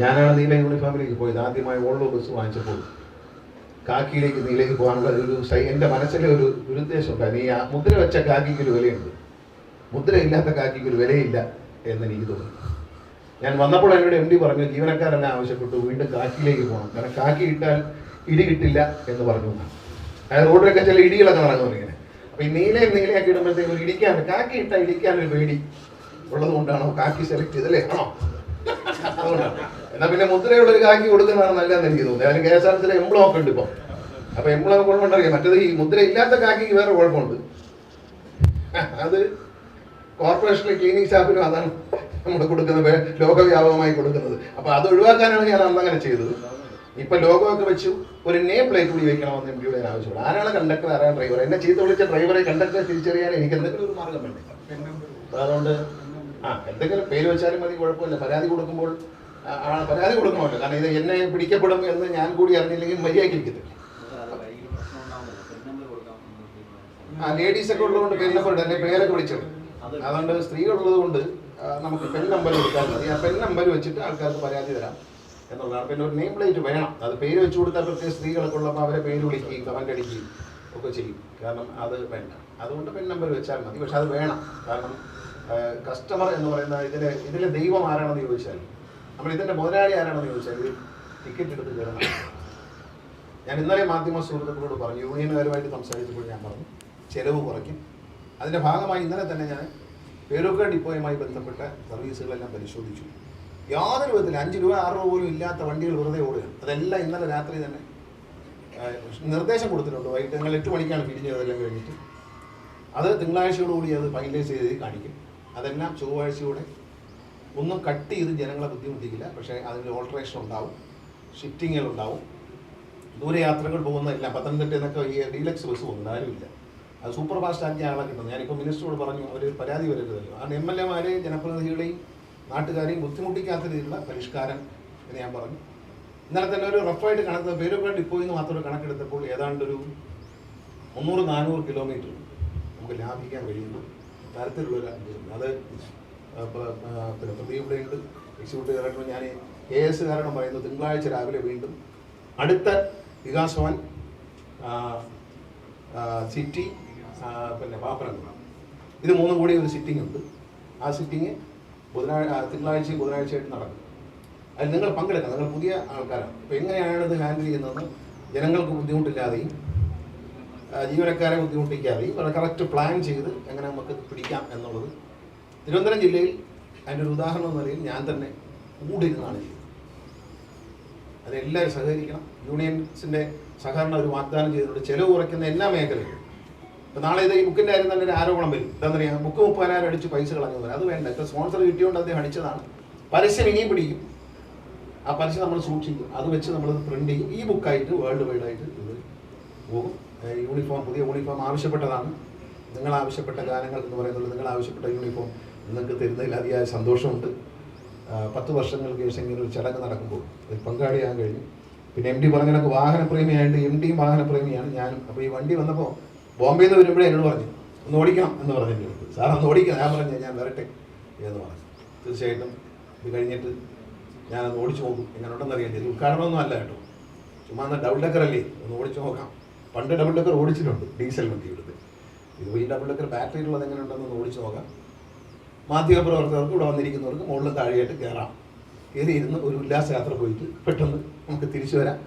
ഞാനാണ് നീല യൂണിഫോമിലേക്ക് പോയത്. ആദ്യമായി ഓൾഡോ ബസ് വാങ്ങിച്ചപ്പോൾ കാക്കിയിലേക്ക് നീലേക്ക് പോകാനുള്ള ഒരു എന്റെ മനസ്സിലെ ഒരു ദുരുദ്ദേശം ഉണ്ടായിരുന്നു. ഈ മുദ്ര വെച്ച കാക്കിക്ക് ഒരു വിലയുണ്ട്. മുദ്രയില്ലാത്ത കാക്കിക്ക് ഒരു വിലയില്ല എന്ന് എനിക്ക് തോന്നി. ഞാൻ വന്നപ്പോൾ എന്നോട് എം ഡി പറഞ്ഞു ജീവനക്കാരെന്നെ ആവശ്യപ്പെട്ടു വീണ്ടും കാക്കിയിലേക്ക് പോകണം. കാരണം കാക്കി ഇട്ടാൽ ഇടി കിട്ടില്ല എന്ന് പറഞ്ഞു അതായത് റോഡിലൊക്കെ ചില ഇടികളൊക്കെ നടക്കുന്നു ഇങ്ങനെ. അപ്പോൾ ഈ നീലയും നീലയൊക്കെ ഇടുമ്പോഴത്തേക്ക് ഒരു ഇടിക്കാൻ കാക്കി ഇട്ടാൽ ഇടിക്കാൻ ഒരു പേടി ഉള്ളത് കൊണ്ടാണോ കാക്കി സെലക്ട് ചെയ്തല്ലേ ആണോ? അതുകൊണ്ടാണ്. എന്നാ പിന്നെ മുദ്രയുള്ള ഒരു കാക്കി കൊടുക്കുന്നതാണ് നല്ലതെന്ന് എനിക്ക് തോന്നുന്നത് അതിന് കെ എസ് ആർ സിയിലെ എംബ്ലം ഒക്കെ ഉണ്ട് ഇപ്പം. അപ്പൊ എംബ്ലം കുഴപ്പമുണ്ടറിയാം മറ്റേത് ഈ മുദ്ര ഇല്ലാത്ത കാക്കിക്ക് വേറെ കുഴപ്പമുണ്ട്. അത് കോർപ്പറേഷനിലെ ക്ലീനിങ് സ്റ്റാഫിനും അതാണ് നമ്മൾ കൊടുക്കുന്നത് ലോകവ്യാപകമായി കൊടുക്കുന്നത്. അപ്പൊ അത് ഒഴിവാക്കാനാണ് ഞാൻ അന്ന് അങ്ങനെ ചെയ്തത്. ഇപ്പൊ ലോഗോയൊക്കെ വെച്ചു. ഒരു നെയിം പ്ലേറ്റ് കൂടി വെക്കണമെന്ന് എം ഡിയുടെ ആവശ്യമുള്ളൂ ആരാണ് കണ്ടക്ടർ ആരാണ് ഡ്രൈവർ എന്നെ ചീത്ത വിളിച്ച ഡ്രൈവറെ കണ്ടക്ടറെ തിരിച്ചറിയാൻ എനിക്ക് എന്തെങ്കിലും ഒരു മാർഗം വേണ്ടേ? അതുകൊണ്ട് ആ എന്തെങ്കിലും പേര് വെച്ചാലും മതി കുഴപ്പമില്ല. പരാതി കൊടുക്കുമ്പോൾ ആ, ആ, പരാതി കൊടുക്കണമല്ലോ. കാരണം ഇത് എന്നെ പിടിക്കപ്പെടും എന്ന് ഞാൻ കൂടി അറിഞ്ഞില്ലെങ്കിൽ മര്യാദയ്ക്ക് ഇരിക്കത്തില്ല. ആ ലേഡീസ് ഒക്കെ ഉള്ളതുകൊണ്ട് പെൻ നമ്പർ എന്നെ പേരൊക്കെ വിളിച്ചത് അതുകൊണ്ട് സ്ത്രീകളുള്ളത് കൊണ്ട് നമുക്ക് പെൻ നമ്പർ കൊടുത്താൽ മതി. ആ പെൻ നമ്പർ വെച്ചിട്ട് ആൾക്കാർക്ക് പരാതി തരാം എന്നുള്ളതാണ്. പിന്നെ ഒരു നെയിം പ്ലേറ്റ് വേണം. അത് പേര് വെച്ച് കൊടുത്താൽ പ്രത്യേക സ്ത്രീകളൊക്കെ ഉള്ളപ്പോൾ അവരെ പേര് വിളിക്കുകയും കമന്റ് അടിക്കുകയും ഒക്കെ ചെയ്യും. കാരണം അത് വേണ്ട. അതുകൊണ്ട് പെൻ നമ്പർ വെച്ചാൽ മതി. പക്ഷെ അത് വേണം. കാരണം കസ്റ്റമർ എന്ന് പറയുന്ന ഇതിലെ ഇതിലെ ദൈവം ആരാണെന്ന് ചോദിച്ചാൽ നമ്മൾ ഇതിന്റെ മുതലാളി ആരാണെന്ന് ചോദിച്ചാൽ ടിക്കറ്റ് എടുത്ത് കയറണം ഞാൻ ഇന്നലെ മാധ്യമ സുഹൃത്തുക്കളോട് പറഞ്ഞു യൂണിയനുകാരുമായിട്ട് സംസാരിച്ചപ്പോൾ ഞാൻ പറഞ്ഞു ചെലവ് കുറയ്ക്കും. അതിന്റെ ഭാഗമായി ഇന്നലെ തന്നെ ഞാൻ പേരൂക്ക ഡിപ്പോയുമായി ബന്ധപ്പെട്ട സർവീസുകളെല്ലാം പരിശോധിച്ചു. യാതൊരു വിധത്തിൽ അഞ്ച് രൂപ ആറ് രൂപ പോലും ഇല്ലാത്ത വണ്ടികൾ വെറുതെ ഓടുകയാണ്. അതെല്ലാം ഇന്നലെ രാത്രി തന്നെ നിർദ്ദേശം കൊടുത്തിട്ടുണ്ട്. വൈകിട്ട് ഞങ്ങൾ എട്ട് മണിക്കാണ് പിരിഞ്ഞതെല്ലാം കഴിഞ്ഞിട്ട്. അത് തിങ്കളാഴ്ചയോടുകൂടി അത് ഫൈനലൈസ് ചെയ്ത് കാണിക്കും. അതെല്ലാം ചൊവ്വാഴ്ചയോടെ ഒന്നും കട്ട് ചെയ്ത് ജനങ്ങളെ ബുദ്ധിമുട്ടിക്കില്ല. പക്ഷേ അതിന്റെ ഓൾട്ടറേഷൻ ഉണ്ടാവും. ഷിഫ്റ്റിങ്ങുകൾ ഉണ്ടാവും. ദൂരയാത്രകൾ പോകുന്നതല്ല. പത്തനംതിട്ട എന്നൊക്കെ ഈ ഡീലക്സ് ബസ് പോകുന്നത്. ആരുമില്ല. അത് സൂപ്പർ ഫാസ്റ്റ് ആക്കിയ ആളെ കിട്ടുന്നത്. ഞാനിപ്പോൾ മിനിസ്റ്ററോട് പറഞ്ഞു അവർ പരാതി വരരുതല്ലോ. കാരണം എം എൽ എമാരെയും ജനപ്രതിനിധികളെയും നാട്ടുകാരെയും ബുദ്ധിമുട്ടിക്കാത്ത രീതിയിലുള്ള പരിഷ്കാരം എന്ന് ഞാൻ പറഞ്ഞു. ഇന്നലെ തന്നെ ഒരു റഫായിട്ട് കണക്ക് പേരുകൾ ഡിപ്പോയിൽ നിന്ന് മാത്രം കണക്കെടുത്തപ്പോൾ ഏതാണ്ട് ഒരു മുന്നൂറ് നാനൂറ് കിലോമീറ്റർ നമുക്ക് ലാഭിക്കാൻ കഴിയുന്ന തരത്തിലുള്ളൊരു അത് പിന്നെ പ്രദീപിടെ ഉണ്ട് എക്സിക്യൂട്ടീവ് ഡയറക്ടർ ഞാൻ എ എസ് കാരണം പറയുന്നു തിങ്കളാഴ്ച രാവിലെ വീണ്ടും അടുത്ത വികാസ് ഭവൻ സിറ്റി പിന്നെ പാപ്പനംകുളം ഇത് മൂന്നും കൂടി ഒരു സിറ്റിംഗ് ഉണ്ട്. ആ സിറ്റിംഗ് ബുധനാഴ്ച തിങ്കളാഴ്ചയും ബുധനാഴ്ചയായിട്ട് നടക്കും. അതിൽ നിങ്ങൾ പങ്കെടുക്കണം. നിങ്ങൾ പുതിയ ആൾക്കാരാണ്. അപ്പോൾ എങ്ങനെയാണ് ഇത് ഹാൻഡിൽ ചെയ്യുന്നതെന്ന് ജനങ്ങൾക്ക് ബുദ്ധിമുട്ടില്ലാതെയും ജീവനക്കാരെ ബുദ്ധിമുട്ടിക്കാതെയും അത് കറക്റ്റ് പ്ലാൻ ചെയ്ത് എങ്ങനെ നമുക്ക് പിടിക്കാം എന്നുള്ളത് തിരുവനന്തപുരം ജില്ലയിൽ അതിന്റെ ഒരു ഉദാഹരണം എന്ന നിലയിൽ ഞാൻ തന്നെ കൂടി ചെയ്യുന്നത് അതെല്ലാവരും സഹകരിക്കണം. യൂണിയൻസിന്റെ സഹകരണം ഒരു വാഗ്ദാനം ചെയ്തിട്ടുണ്ട്. ചെലവ് കുറയ്ക്കുന്ന എല്ലാ മേഖലയിലും. ഇപ്പം നാളെ ഇത് ഈ ബുക്കിന്റെ കാര്യം തന്നെ ഒരു ആരോപണം വരും. എന്താ പറയുക ബുക്ക് മുപ്പതിനായിരം അടിച്ച് പൈസ കളഞ്ഞു പറയും. അത് വേണ്ട. ഇപ്പോൾ സ്പോൺസർ കിട്ടിയോണ്ട് അദ്ദേഹം അടിച്ചതാണ്. പരസ്യം ഇനിയും പിടിക്കും. ആ പരസ്യം നമ്മൾ സൂക്ഷിക്കും. അത് വെച്ച് നമ്മൾ പ്രിന്റ് ചെയ്യും. ഈ ബുക്കായിട്ട് വേൾഡ് വൈഡ് ആയിട്ട് ഇത് പോകും. യൂണിഫോം പുതിയ യൂണിഫോം ആവശ്യപ്പെട്ടതാണ്. നിങ്ങൾ ആവശ്യപ്പെട്ട ഗാനങ്ങൾ എന്ന് പറയുന്നത് നിങ്ങൾ ആവശ്യപ്പെട്ട യൂണിഫോം നിങ്ങൾക്ക് തരുന്നതിൽ അതിയായ സന്തോഷമുണ്ട്. പത്ത് വർഷങ്ങൾക്ക് ശേഷം ഇങ്ങനെ ഒരു ചടങ്ങ് നടക്കുമ്പോൾ അതിൽ പങ്കാളിയാകാൻ കഴിഞ്ഞു. പിന്നെ എം ഡി പറഞ്ഞ കണക്ക് വാഹനപ്രേമിയായിട്ട് എം ഡിയും വാഹനപ്രേമിയാണ് ഞാനും. അപ്പോൾ ഈ വണ്ടി വന്നപ്പോൾ ബോംബെയിൽ നിന്ന് വരുമ്പോഴേ എന്നോട് പറഞ്ഞു ഒന്ന് ഓടിക്കണം എന്ന് പറഞ്ഞു എന്റെ അടുത്ത് സാർ ഒന്ന് ഓടിക്കണം. ഞാൻ പറഞ്ഞു ഞാൻ വരട്ടെ എന്ന് പറഞ്ഞു. തീർച്ചയായിട്ടും ഇത് കഴിഞ്ഞിട്ട് ഞാനൊന്ന് ഓടിച്ചു നോക്കും എങ്ങനെ അറിയാൻ ചെയ്തു. ഉദ്ഘാടനമൊന്നും അല്ല കേട്ടോ. ചുമ്മാ എന്നാൽ ഡബിൾ ഡക്കർ അല്ലേ? ഒന്ന് ഓടിച്ചു നോക്കാം. പണ്ട് ഡബിൾ ഡക്കർ ഓടിച്ചിട്ടുണ്ട് ഡീസൽ വണ്ടി എടുത്ത് ഇത് ഈ ഡബിൾ ഡക്കർ ബാറ്ററിയിലുള്ളത് എങ്ങനെ ഉണ്ടെന്ന് ഓടിച്ചു നോക്കാം. മാധ്യമപ്രവർത്തകർക്ക് ഇവിടെ വന്നിരിക്കുന്നവർക്ക് മുകളിലും താഴെയായിട്ട് കയറാം കയറി ഇരുന്ന് ഒരു ഉല്ലാസയാത്ര പോയിട്ട് പെട്ടെന്ന് നമുക്ക് തിരിച്ചു വരാം.